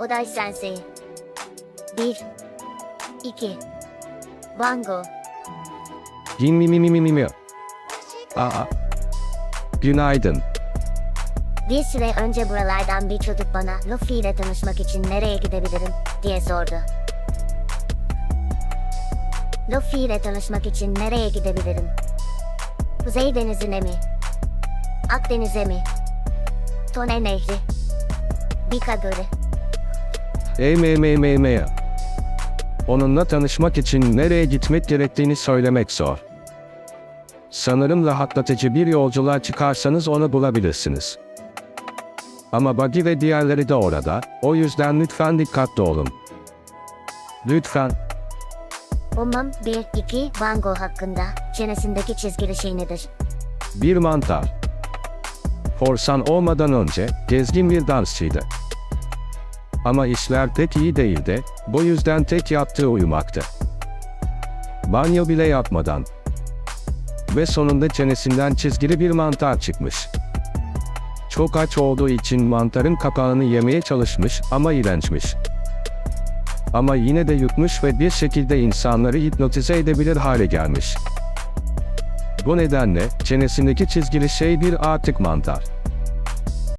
Oday Sensei. 1 2 Bango. Mi mi mi mi mi mi. Aa. Günaydın. Bir süre önce buralardan bir çocuk bana Luffy ile tanışmak için nereye gidebilirim diye sordu. Luffy ile tanışmak için nereye gidebilirim? Kuzey Denizi'ne mi? Akdeniz'e mi? Tone Nehri. Bika Gölü. Me. Onunla tanışmak için nereye gitmek gerektiğini söylemek zor. Sanırım rahatlatıcı bir yolculuğa çıkarsanız onu bulabilirsiniz. Ama Buggy ve diğerleri de orada, o yüzden lütfen dikkatli olun. Lütfen, Umum 1-2 Bango hakkında çenesindeki çizgili şey nedir? bir mantar. Korsan olmadan önce gezgin bir dansçıydı. Ama işler pek iyi değildi, bu yüzden tek yaptığı uyumaktı. Banyo bile yapmadan. Ve sonunda çenesinden çizgili bir mantar çıkmış. Çok aç olduğu için mantarın kapağını yemeye çalışmış ama iğrençmiş. Ama yine de yutmuş ve bir şekilde insanları hipnotize edebilir hale gelmiş. Bu nedenle çenesindeki çizgili şey bir artık mantar.